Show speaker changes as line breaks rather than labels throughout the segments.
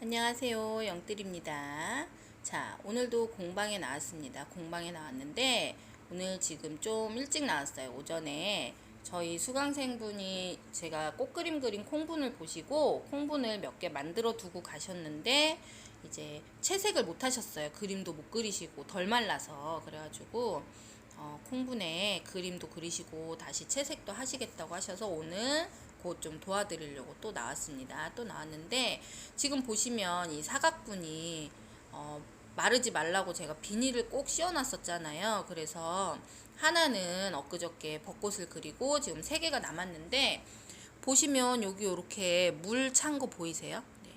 안녕하세요. 영뜰입니다. 자, 오늘도 공방에 나왔습니다. 공방에 나왔는데, 오늘 지금 좀 일찍 나왔어요. 오전에 저희 수강생분이 제가 꽃그림 그린 콩분을 보시고, 콩분을 몇 개 만들어 두고 가셨는데, 이제 채색을 못 하셨어요. 그림도 못 그리시고, 덜 말라서. 그래가지고, 어, 콩분에 그림도 그리시고, 다시 채색도 하시겠다고 하셔서 오늘 곧 좀 도와드리려고 또 나왔습니다. 또 나왔는데 지금 보시면 이 사각분이 어, 마르지 말라고 제가 비닐을 꼭 씌워놨었잖아요. 그래서 하나는 엊그저께 벚꽃을 그리고 지금 세 개가 남았는데 보시면 여기 이렇게 물 찬 거 보이세요? 네.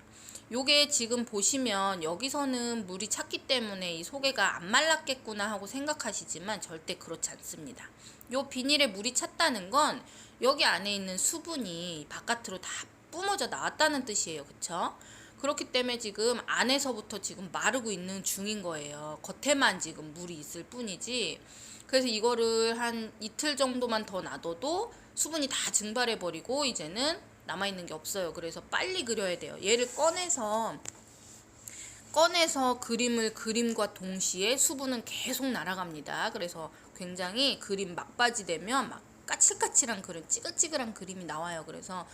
요게 지금 보시면 여기서는 물이 찼기 때문에 이 소개가 안 말랐겠구나 하고 생각하시지만 절대 그렇지 않습니다. 요 비닐에 물이 찼다는 건 여기 안에 있는 수분이 바깥으로 다 뿜어져 나왔다는 뜻이에요. 그쵸? 그렇기 때문에 지금 안에서부터 지금 마르고 있는 중인 거예요. 겉에만 지금 물이 있을 뿐이지. 그래서 이거를 한 이틀 정도만 더 놔둬도 수분이 다 증발해 버리고 이제는 남아 있는 게 없어요. 그래서 빨리 그려야 돼요. 얘를 꺼내서 꺼내서 그림을 그림과 동시에 수분은 계속 날아갑니다. 그래서 굉장히 그림 막바지 되면 막 까칠까칠한 그런 찌글찌글한 그림이 나와요. 그래서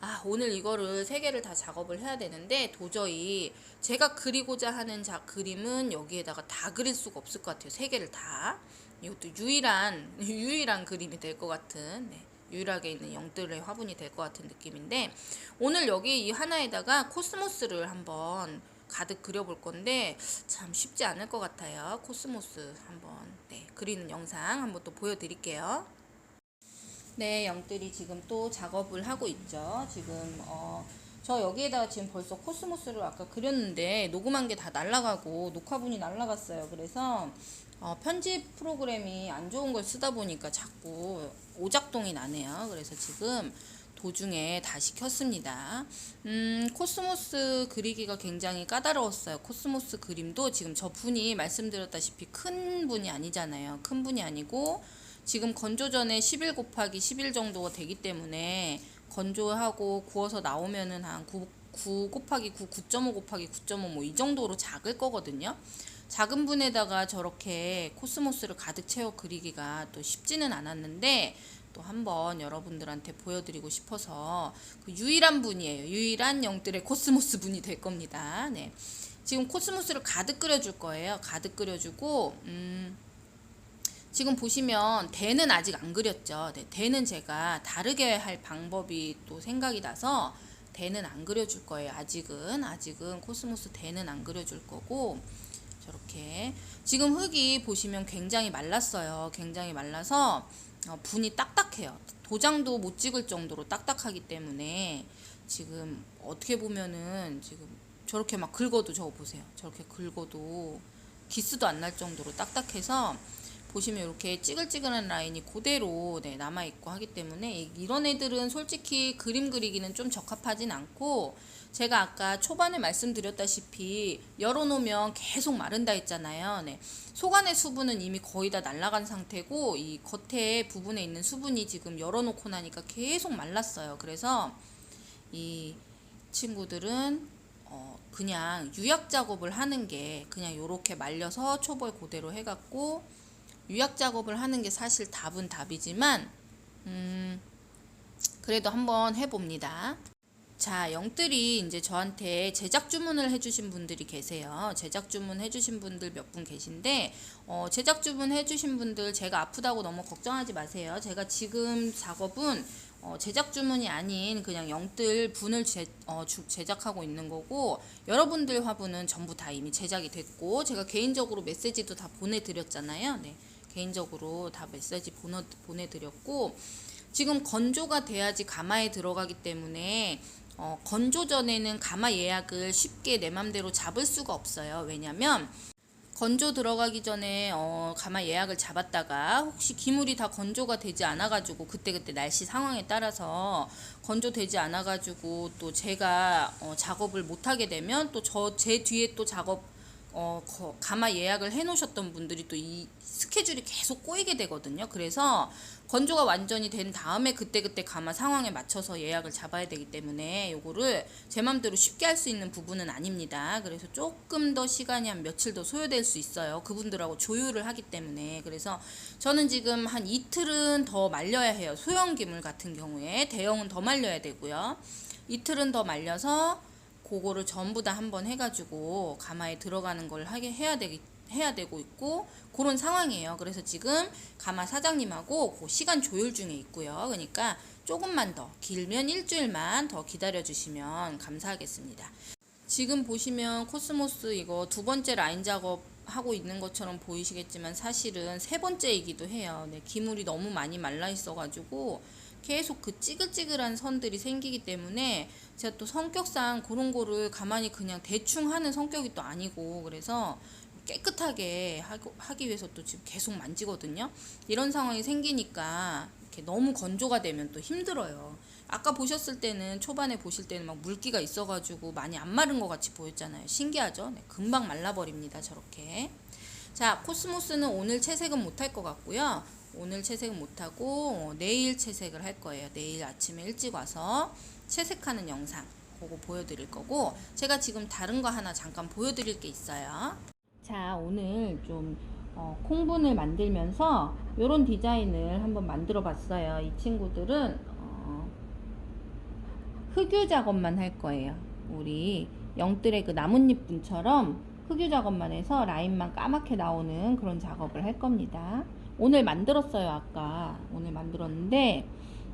아, 오늘 이거를 세 개를 다 작업을 해야 되는데 도저히 제가 그리고자 하는 자 그림은 여기에다가 다 그릴 수가 없을 것 같아요. 세 개를 다. 이것도 유일한 유일한 그림이 될 것 같은 네. 유일하게 있는 영들의 화분이 될 것 같은 느낌인데 오늘 여기 이 하나에다가 코스모스를 한번 가득 그려볼 건데 참 쉽지 않을 것 같아요. 코스모스 한번 네, 그리는 영상 한번 또 보여드릴게요. 네, 영들이 지금 또 작업을 하고 있죠. 지금 어, 저 여기에다가 지금 벌써 코스모스를 아까 그렸는데 녹음한 게 다 날라가고 녹화분이 날라갔어요. 그래서 어, 편집 프로그램이 안 좋은 걸 쓰다 보니까 자꾸 오작동이 나네요. 그래서 지금 도중에 다시 켰습니다. 음, 코스모스 그리기가 굉장히 까다로웠어요. 코스모스 그림도 지금 저 분이 말씀드렸다시피 큰 분이 아니잖아요. 큰 분이 아니고 지금 건조 전에 11 곱하기 11 정도가 되기 때문에 건조하고 구워서 나오면은 한 9, 9 곱하기 9, 9.5 곱하기 9.5 뭐 이 정도로 작을 거거든요. 작은 분에다가 저렇게 코스모스를 가득 채워 그리기가 또 쉽지는 않았는데 또 한번 여러분들한테 보여드리고 싶어서 그 유일한 분이에요. 유일한 영들의 코스모스 분이 될 겁니다. 네. 지금 코스모스를 가득 끓여줄 거예요. 가득 끓여주고, 음, 지금 보시면 대는 아직 안 그렸죠. 네, 대는 제가 다르게 할 방법이 또 생각이 나서 대는 안 그려줄 거예요. 아직은 아직은 코스모스 대는 안 그려줄 거고 저렇게 지금 흙이 보시면 굉장히 말랐어요. 굉장히 말라서 어, 분이 딱딱해요. 도장도 못 찍을 정도로 딱딱하기 때문에 지금 어떻게 보면은 지금 저렇게 막 긁어도 저거 보세요. 저렇게 긁어도 기스도 안 날 정도로 딱딱해서 보시면 이렇게 찌글찌글한 라인이 그대로 네, 남아있고 하기 때문에 이- 이런 애들은 솔직히 그림 그리기는 좀 적합하진 않고 제가 아까 초반에 말씀드렸다시피 열어놓으면 계속 마른다 했잖아요. 네. 속안의 수분은 이미 거의 다 날아간 상태고 이 겉에 부분에 있는 수분이 지금 열어놓고 나니까 계속 말랐어요. 그래서 이 친구들은 어 그냥 유약 작업을 하는 게 그냥 요렇게 말려서 초벌 그대로 해갖고 유약 작업을 하는 게 사실 답은 답이지만 음 그래도 한번 해봅니다. 자, 영들이 이제 저한테 제작 주문을 해주신 분들이 계세요. 제작 주문 해주신 분들 몇 분 계신데, 어, 제작 주문 해주신 분들 제가 아프다고 너무 걱정하지 마세요. 제가 지금 작업은 어, 제작 주문이 아닌 그냥 영들 분을 제, 어, 주- 제작하고 있는 거고, 여러분들 화분은 전부 다 이미 제작이 됐고, 제가 개인적으로 메시지도 다 보내드렸잖아요. 네. 개인적으로 다 메시지 보내, 보내드렸고, 지금 건조가 돼야지 가마에 들어가기 때문에 어, 건조 전에는 가마 예약을 쉽게 내 맘대로 잡을 수가 없어요. 왜냐면 건조 들어가기 전에 어, 가마 예약을 잡았다가 혹시 기물이 다 건조가 되지 않아가지고 그때그때 날씨 상황에 따라서 건조되지 않아가지고 또 제가 어, 작업을 못하게 되면 또 저 제 뒤에 또 작업 어, 거- 가마 예약을 해 놓으셨던 분들이 또 이 스케줄이 계속 꼬이게 되거든요. 그래서 건조가 완전히 된 다음에 그때그때 가마 상황에 맞춰서 예약을 잡아야 되기 때문에 요거를 제 맘대로 쉽게 할 수 있는 부분은 아닙니다. 그래서 조금 더 시간이 한 며칠 더 소요될 수 있어요. 그분들하고 조율을 하기 때문에. 그래서 저는 지금 한 이틀은 더 말려야 해요. 소형 기물 같은 경우에 대형은 더 말려야 되고요. 이틀은 더 말려서 그거를 전부 다 한번 해가지고 가마에 들어가는 걸 하게 해야 되기 해야 되고 있고 그런 상황이에요. 그래서 지금 가마 사장님하고 그 시간 조율 중에 있고요. 그러니까 조금만 더 길면 일주일만 더 기다려 주시면 감사하겠습니다. 지금 보시면 코스모스 이거 두 번째 라인 작업 하고 있는 것처럼 보이시겠지만 사실은 세 번째이기도 해요. 네, 기물이 너무 많이 말라 있어가지고 계속 그 찌글찌글한 선들이 생기기 때문에 제가 또 성격상 그런 거를 가만히 그냥 대충 하는 성격이 또 아니고 그래서 깨끗하게 하기 위해서 또 지금 계속 만지거든요. 이런 상황이 생기니까 이렇게 너무 건조가 되면 또 힘들어요. 아까 보셨을 때는 초반에 보실 때는 막 물기가 있어가지고 많이 안 마른 것 같이 보였잖아요. 신기하죠? 네, 금방 말라버립니다. 저렇게. 자, 코스모스는 오늘 채색은 못할 것 같고요. 오늘 채색은 못하고 어, 내일 채색을 할 거예요. 내일 아침에 일찍 와서 채색하는 영상 그거 보여드릴 거고 제가 지금 다른 거 하나 잠깐 보여드릴 게 있어요. 자, 오늘 좀 어, 콩분을 만들면서 이런 디자인을 한번 만들어 봤어요. 이 친구들은 어, 흑유 작업만 할 거예요. 우리 영뜰의 그 나뭇잎 분처럼 흑유 작업만 해서 라인만 까맣게 나오는 그런 작업을 할 겁니다. 오늘 만들었어요, 아까. 오늘 만들었는데,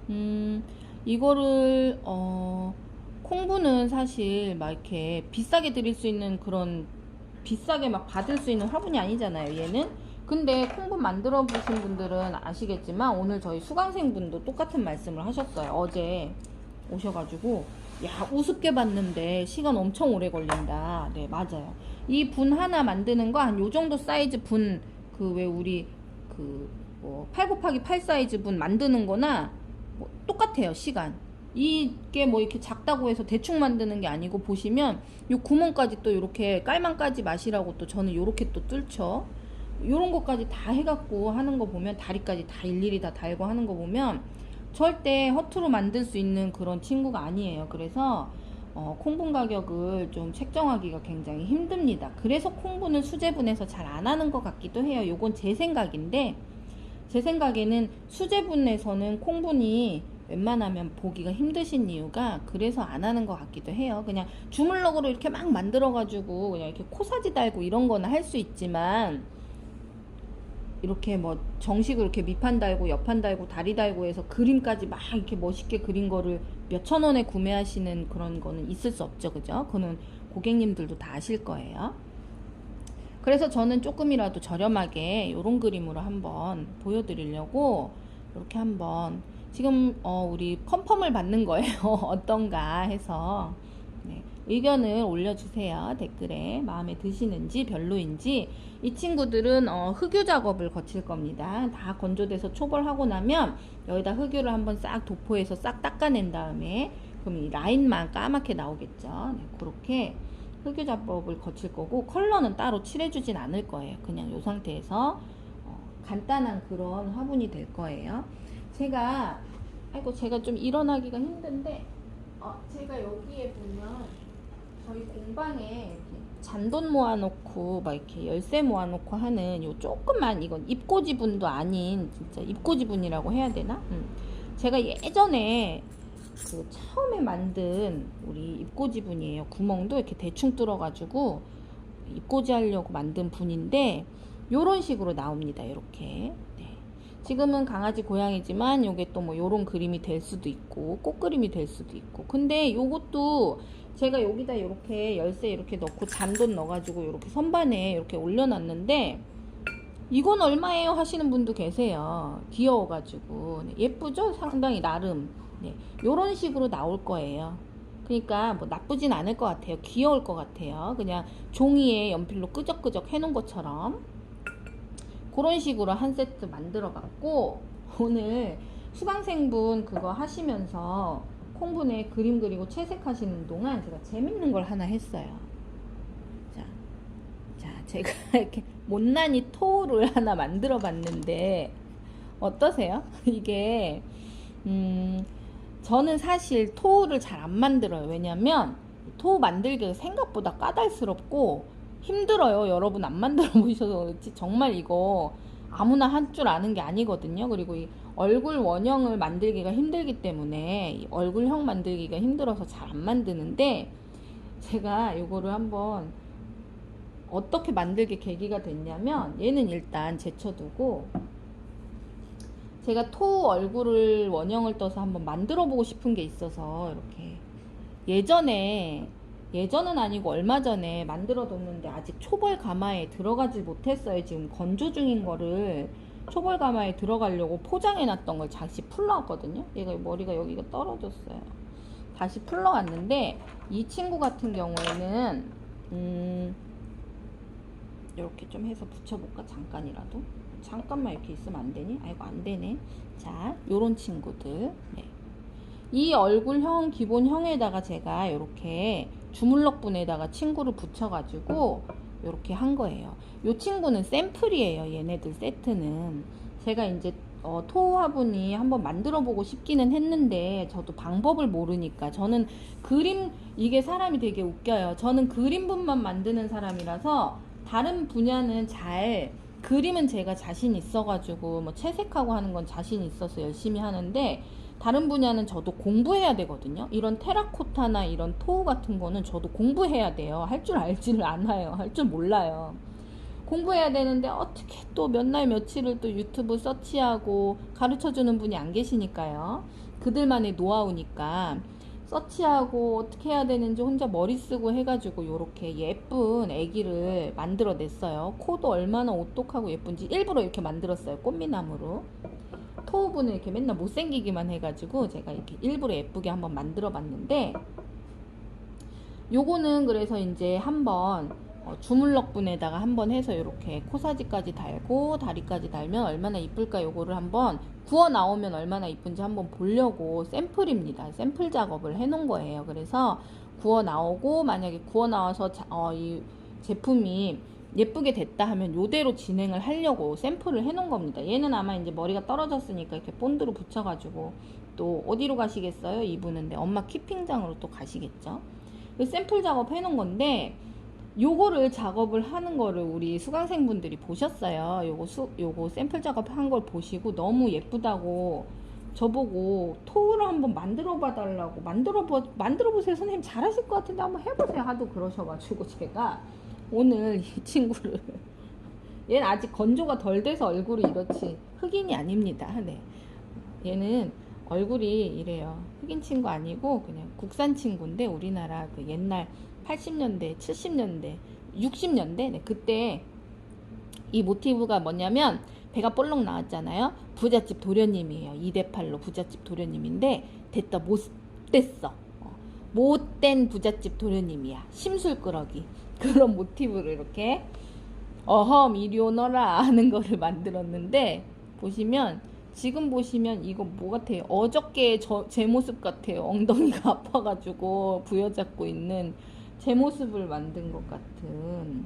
음, 이거를, 어, 콩분은 사실 막 이렇게 비싸게 드릴 수 있는 그런 비싸게 막 받을 수 있는 화분이 아니잖아요, 얘는. 근데 콩분 만들어 보신 분들은 아시겠지만 오늘 저희 수강생 분도 똑같은 말씀을 하셨어요. 어제 오셔가지고 야 우습게 봤는데 시간 엄청 오래 걸린다. 네 맞아요. 이 분 하나 만드는 거 한 요 정도 사이즈 분 그 왜 우리 그뭐8 곱하기 8 사이즈 분 만드는 거나 뭐 똑같아요 시간. 이게 뭐 이렇게 작다고 해서 대충 만드는 게 아니고 보시면 요 구멍까지 또 이렇게 깔망까지 마시라고 또 저는 요렇게 또 뚫죠. 요런 것까지 다 해갖고 하는 거 보면 다리까지 다 일일이 다 달고 하는 거 보면 절대 허투루 만들 수 있는 그런 친구가 아니에요. 그래서 어, 콩분 가격을 좀 책정하기가 굉장히 힘듭니다. 그래서 콩분을 수제분해서 잘 안 하는 것 같기도 해요. 요건 제 생각인데 제 생각에는 수제분에서는 콩분이 웬만하면 보기가 힘드신 이유가 그래서 안 하는 것 같기도 해요. 그냥 주물럭으로 이렇게 막 만들어가지고 그냥 이렇게 코사지 달고 이런 거는 할 수 있지만 이렇게 뭐 정식으로 이렇게 밑판 달고 옆판 달고 다리 달고 해서 그림까지 막 이렇게 멋있게 그린 거를 몇 천 원에 구매하시는 그런 거는 있을 수 없죠. 그죠? 그거는 고객님들도 다 아실 거예요. 그래서 저는 조금이라도 저렴하게 이런 그림으로 한번 보여드리려고 이렇게 한번 지금 어 우리 컨펌을 받는 거예요. 어떤가 해서 네, 의견을 올려주세요. 댓글에 마음에 드시는지 별로인지 이 친구들은 어, 흑유 작업을 거칠 겁니다. 다 건조돼서 초벌하고 나면 여기다 흑유를 한번 싹 도포해서 싹 닦아낸 다음에 그럼 이 라인만 까맣게 나오겠죠. 네, 그렇게 흑유 작업을 거칠 거고 컬러는 따로 칠해주진 않을 거예요. 그냥 이 상태에서 어, 간단한 그런 화분이 될 거예요. 제가 아이고 제가 좀 일어나기가 힘든데 어, 제가 여기에 보면 저희 공방에 잔돈 모아놓고 막 이렇게 열쇠 모아놓고 하는 요 조그만 이건 입고지분도 아닌 진짜 입고지분이라고 해야 되나? 음. 제가 예전에 그 처음에 만든 우리 입고지분이에요. 구멍도 이렇게 대충 뚫어가지고 입고지 하려고 만든 분인데 요런 식으로 나옵니다. 이렇게. 네. 지금은 강아지 고양이지만 요게 또 뭐 요런 그림이 될 수도 있고 꽃 그림이 될 수도 있고. 근데 요것도 제가 여기다 이렇게 열쇠 이렇게 넣고 잔돈 넣어가지고 이렇게 선반에 이렇게 올려놨는데 이건 얼마예요 하시는 분도 계세요. 귀여워가지고. 네, 예쁘죠? 상당히 나름. 네, 요런 식으로 나올 거예요. 그러니까 뭐 나쁘진 않을 것 같아요. 귀여울 것 같아요. 그냥 종이에 연필로 끄적끄적 해놓은 것처럼 그런 식으로 한 세트 만들어 봤고 오늘 수강생분 그거 하시면서 콩분에 그림 그리고 채색하시는 동안 제가 재밌는 걸 하나 했어요. 자, 자 제가 이렇게 못난이 토를 하나 만들어 봤는데 어떠세요? 이게 음 저는 사실 토를 잘 안 만들어요. 왜냐면 토 만들기가 생각보다 까달스럽고 힘들어요. 여러분 안 만들어 보셔서 그렇지 정말 이거 아무나 한 줄 아는 게 아니거든요. 그리고 이 얼굴 원형을 만들기가 힘들기 때문에 이 얼굴형 만들기가 힘들어서 잘 안 만드는데 제가 이거를 한번 어떻게 만들게 계기가 됐냐면 얘는 일단 제쳐두고 제가 토 얼굴을 원형을 떠서 한번 만들어 보고 싶은 게 있어서 이렇게 예전에 예전은 아니고 얼마 전에 만들어 뒀는데 아직 초벌 가마에 들어가지 못했어요. 지금 건조 중인 거를 초벌 가마에 들어가려고 포장해 놨던 걸 다시 풀러왔거든요. 얘가 머리가 여기가 떨어졌어요. 다시 풀러왔는데 이 친구 같은 경우에는 음 이렇게 좀 해서 붙여볼까 잠깐이라도 잠깐만 이렇게 있으면 안 되니? 아이고 안 되네. 자, 요런 친구들. 네. 이 얼굴형 기본형에다가 제가 이렇게 주물럭분에다가 친구를 붙여가지고 이렇게 한 거예요. 요 친구는 샘플이에요. 얘네들 세트는 제가 이제 어, 토화분이 한번 만들어 보고 싶기는 했는데 저도 방법을 모르니까 저는 그림 이게 사람이 되게 웃겨요. 저는 그림분만 만드는 사람이라서 다른 분야는 잘 그림은 제가 자신 있어가지고 뭐 채색하고 하는 건 자신 있어서 열심히 하는데 다른 분야는 저도 공부해야 되거든요. 이런 테라코타나 이런 토 같은 거는 저도 공부해야 돼요. 할 줄 알지를 않아요. 할 줄 몰라요. 공부해야 되는데 어떻게 또 몇 날 며칠을 또 유튜브 서치하고 가르쳐 주는 분이 안 계시니까요. 그들만의 노하우니까 서치하고 어떻게 해야 되는지 혼자 머리 쓰고 해가지고 요렇게 예쁜 애기를 만들어 냈어요. 코도 얼마나 오똑하고 예쁜지 일부러 이렇게 만들었어요. 꽃미나무로. 토우분을 이렇게 맨날 못생기기만 해가지고 제가 이렇게 일부러 예쁘게 한번 만들어 봤는데 요거는 그래서 이제 한번 어, 주물럭분에다가 한번 해서 이렇게 코사지까지 달고 다리까지 달면 얼마나 이쁠까 요거를 한번 구워 나오면 얼마나 이쁜지 한번 보려고 샘플입니다. 샘플 작업을 해 놓은 거예요. 그래서 구워 나오고 만약에 구워 나와서 자, 어, 이 제품이 예쁘게 됐다 하면 요대로 진행을 하려고 샘플을 해 놓은 겁니다. 얘는 아마 이제 머리가 떨어졌으니까 이렇게 본드로 붙여가지고 또 어디로 가시겠어요? 이분은 데 엄마 키핑장으로 또 가시겠죠? 그 샘플 작업 해 놓은 건데 요거를 작업을 하는 거를 우리 수강생분들이 보셨어요. 요거 수, 요거 샘플 작업한 걸 보시고 너무 예쁘다고 저보고 토를 한번 만들어 봐달라고 만들어 보 만들어 보세요 선생님 잘하실 것 같은데 한번 해보세요 하도 그러셔가지고 제가 오늘 이 친구를 얘는 아직 건조가 덜 돼서 얼굴이 이렇지 흑인이 아닙니다. 네. 얘는 얼굴이 이래요. 흑인 친구 아니고 그냥 국산 친구인데 우리나라 그 옛날 80년대, 70년대, 60년대 네, 그때 이 모티브가 뭐냐면 배가 볼록 나왔잖아요. 부잣집 도련님이에요. 2대8로 부잣집 도련님인데 됐다 못 됐어. 어, 못된 부잣집 도련님이야. 심술꾸러기. 그런 모티브를 이렇게 어험 이리 오너라 하는 거를 만들었는데 보시면 지금 보시면 이거 뭐 같아요? 어저께 저, 제 모습 같아요. 엉덩이가 아파가지고 부여잡고 있는 제 모습을 만든 것 같은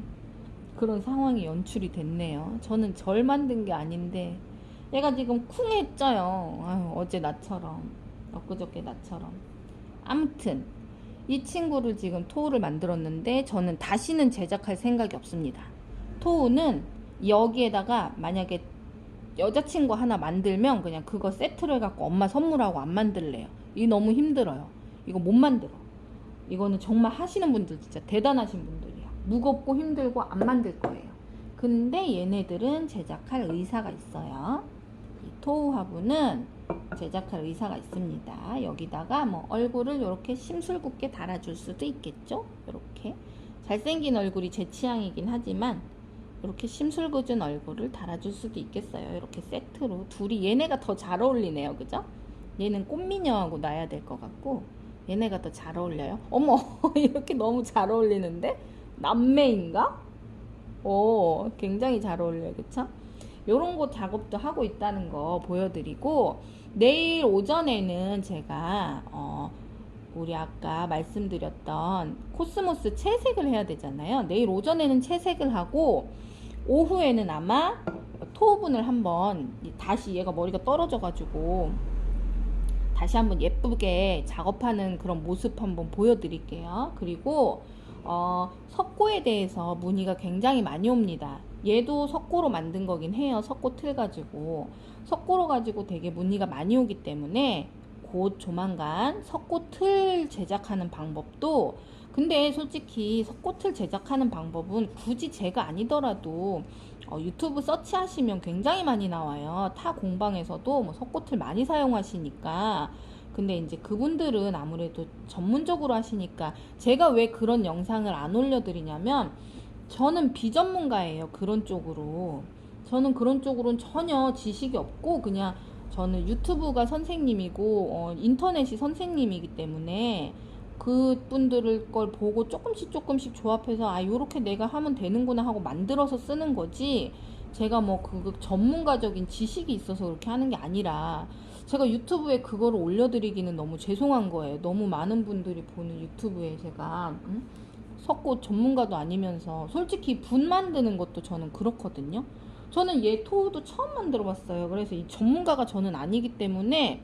그런 상황이 연출이 됐네요. 저는 절 만든 게 아닌데 얘가 지금 쿵했죠요. 어제 나처럼 엊그저께 나처럼 아무튼 이 친구를 지금 토우를 만들었는데 저는 다시는 제작할 생각이 없습니다. 토우는 여기에다가 만약에 여자친구 하나 만들면 그냥 그거 세트를 해갖고 엄마 선물하고 안 만들래요. 이 너무 힘들어요. 이거 못 만들어. 이거는 정말 하시는 분들 진짜 대단하신 분들이야. 무겁고 힘들고 안 만들 거예요. 근데 얘네들은 제작할 의사가 있어요. 이 토우 화분은 제작할 의사가 있습니다. 여기다가 뭐 얼굴을 이렇게 심술궂게 달아줄 수도 있겠죠? 이렇게 잘생긴 얼굴이 제 취향이긴 하지만 이렇게 심술궂은 얼굴을 달아줄 수도 있겠어요. 이렇게 세트로 둘이 얘네가 더 잘 어울리네요, 그죠? 얘는 꽃미녀하고 놔야 될 것 같고 얘네가 더 잘 어울려요. 어머 이렇게 너무 잘 어울리는데 남매인가? 오 굉장히 잘 어울려요, 그쵸? 요런 거 작업도 하고 있다는 거 보여드리고 내일 오전에는 제가 어, 우리 아까 말씀드렸던 코스모스 채색을 해야 되잖아요. 내일 오전에는 채색을 하고 오후에는 아마 토분을 한번 다시 얘가 머리가 떨어져 가지고 다시 한번 예쁘게 작업하는 그런 모습 한번 보여드릴게요. 그리고 어, 석고에 대해서 문의가 굉장히 많이 옵니다. 얘도 석고로 만든 거긴 해요. 석고 틀 가지고 석고로 가지고 되게 문의가 많이 오기 때문에 곧 조만간 석고 틀 제작하는 방법도 근데 솔직히 석고 틀 제작하는 방법은 굳이 제가 아니더라도 어, 유튜브 서치하시면 굉장히 많이 나와요. 타 공방에서도 뭐 석고틀 많이 사용하시니까. 근데 이제 그분들은 아무래도 전문적으로 하시니까 제가 왜 그런 영상을 안 올려드리냐면 저는 비전문가예요. 그런 쪽으로. 저는 그런 쪽으로는 전혀 지식이 없고 그냥 저는 유튜브가 선생님이고 어, 인터넷이 선생님이기 때문에 그분들을 걸 보고 조금씩 조금씩 조합해서 아 요렇게 내가 하면 되는구나 하고 만들어서 쓰는 거지 제가 뭐 그 전문가적인 지식이 있어서 그렇게 하는 게 아니라 제가 유튜브에 그거를 올려드리기는 너무 죄송한 거예요 너무 많은 분들이 보는 유튜브에 제가 응? 석고 전문가도 아니면서 솔직히 분 만드는 것도 저는 그렇거든요 저는 얘 토우도 처음 만들어 봤어요 그래서 이 전문가가 저는 아니기 때문에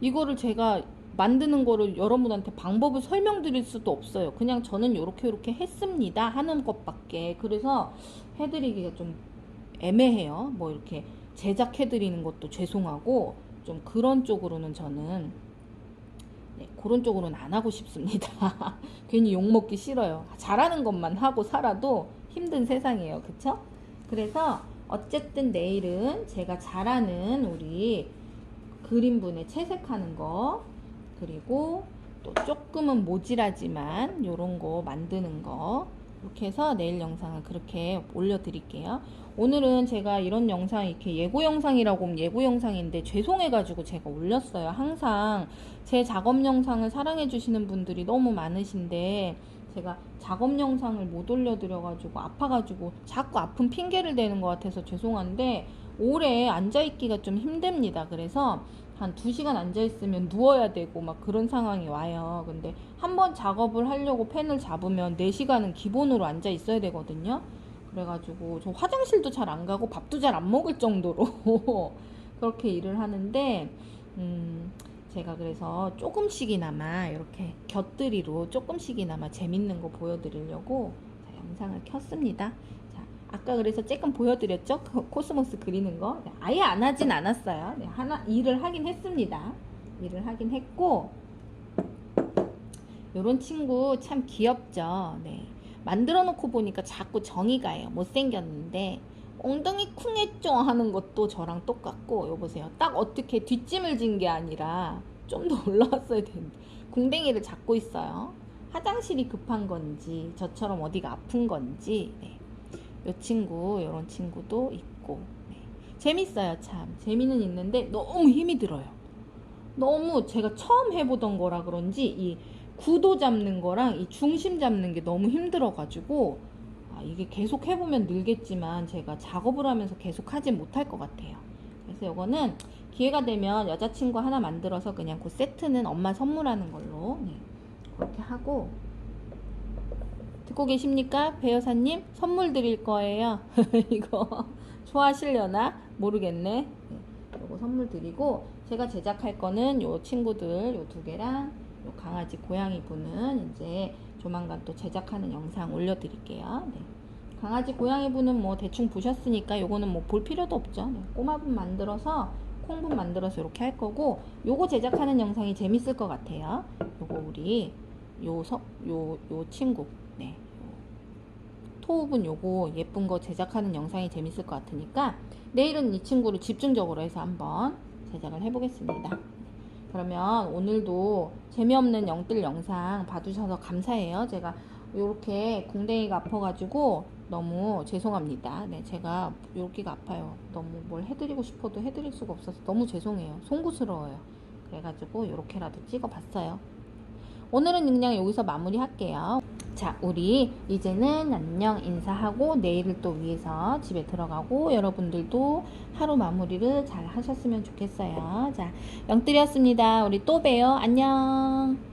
이거를 제가 만드는 거를 여러분한테 방법을 설명드릴 수도 없어요. 그냥 저는 요렇게 요렇게 했습니다 하는 것밖에. 그래서 해드리기가 좀 애매해요. 뭐 이렇게 제작해드리는 것도 죄송하고 좀 그런 쪽으로는 저는 네, 그런 쪽으로는 안 하고 싶습니다. 괜히 욕먹기 싫어요. 잘하는 것만 하고 살아도 힘든 세상이에요. 그쵸? 그래서 어쨌든 내일은 제가 잘하는 우리 그림분에 채색하는 거 그리고 또 조금은 모질하지만 요런 거 만드는 거 이렇게 해서 내일 영상을 그렇게 올려드릴게요. 오늘은 제가 이런 영상 이렇게 예고 영상이라고 하면 예고 영상인데 죄송해가지고 제가 올렸어요. 항상 제 작업 영상을 사랑해 주시는 분들이 너무 많으신데 제가 작업 영상을 못 올려드려가지고 아파가지고 자꾸 아픈 핑계를 대는 것 같아서 죄송한데 오래 앉아있기가 좀 힘듭니다. 그래서 한 2시간 앉아있으면 누워야 되고 막 그런 상황이 와요. 근데 한 번 작업을 하려고 펜을 잡으면 4시간은 기본으로 앉아 있어야 되거든요. 그래가지고 저 화장실도 잘 안 가고 밥도 잘 안 먹을 정도로 그렇게 일을 하는데 음 제가 그래서 조금씩이나마 이렇게 곁들이로 조금씩이나마 재밌는 거 보여드리려고 자, 영상을 켰습니다. 자, 아까 그래서 조금 보여드렸죠? 그 코스모스 그리는 거. 네, 아예 안 하진 않았어요. 네, 하나 일을 하긴 했습니다. 일을 하긴 했고 요런 친구 참 귀엽죠. 네. 만들어 놓고 보니까 자꾸 정이 가요. 못생겼는데 엉덩이 쿵했죠 하는 것도 저랑 똑같고 요 보세요. 딱 어떻게 뒷짐을 진 게 아니라 좀 더 올라왔어야 되는데 궁뎅이를 잡고 있어요. 화장실이 급한 건지 저처럼 어디가 아픈 건지 네. 요 친구 요런 친구도 있고 네. 재밌어요 참 재미는 있는데 너무 힘이 들어요. 너무 제가 처음 해보던 거라 그런지 이 구도 잡는 거랑 이 중심 잡는 게 너무 힘들어가지고 아, 이게 계속 해보면 늘겠지만 제가 작업을 하면서 계속 하진 못할 것 같아요. 그래서 이거는 기회가 되면 여자친구 하나 만들어서 그냥 그 세트는 엄마 선물하는 걸로 네, 그렇게 하고 듣고 계십니까? 배여사님 선물 드릴 거예요. 이거 좋아하시려나 모르겠네. 네, 이거 선물 드리고 제가 제작할 거는 요 친구들 요 두 개랑 요 강아지 고양이 분은 이제 조만간 또 제작하는 영상 올려드릴게요. 네. 강아지 고양이 분은 뭐 대충 보셨으니까 요거는 뭐 볼 필요도 없죠. 네. 꼬마분 만들어서 콩분 만들어서 이렇게 할 거고 요거 제작하는 영상이 재밌을 것 같아요. 요거 우리 요석요요 요 친구 네. 토우분 요거 예쁜 거 제작하는 영상이 재밌을 것 같으니까 내일은 이 친구를 집중적으로 해서 한번 제작을 해보겠습니다. 그러면 오늘도 재미없는 영뜰 영상 봐주셔서 감사해요. 제가 이렇게 궁뎅이가 아파가지고 너무 죄송합니다. 네, 제가 여기가 아파요. 너무 뭘 해드리고 싶어도 해드릴 수가 없어서 너무 죄송해요. 송구스러워요. 그래가지고 이렇게라도 찍어봤어요. 오늘은 그냥 여기서 마무리할게요. 자, 우리 이제는 안녕 인사하고 내일을 또 위해서 집에 들어가고 여러분들도 하루 마무리를 잘 하셨으면 좋겠어요. 자, 영뜰이었습니다. 우리 또 봬요. 안녕.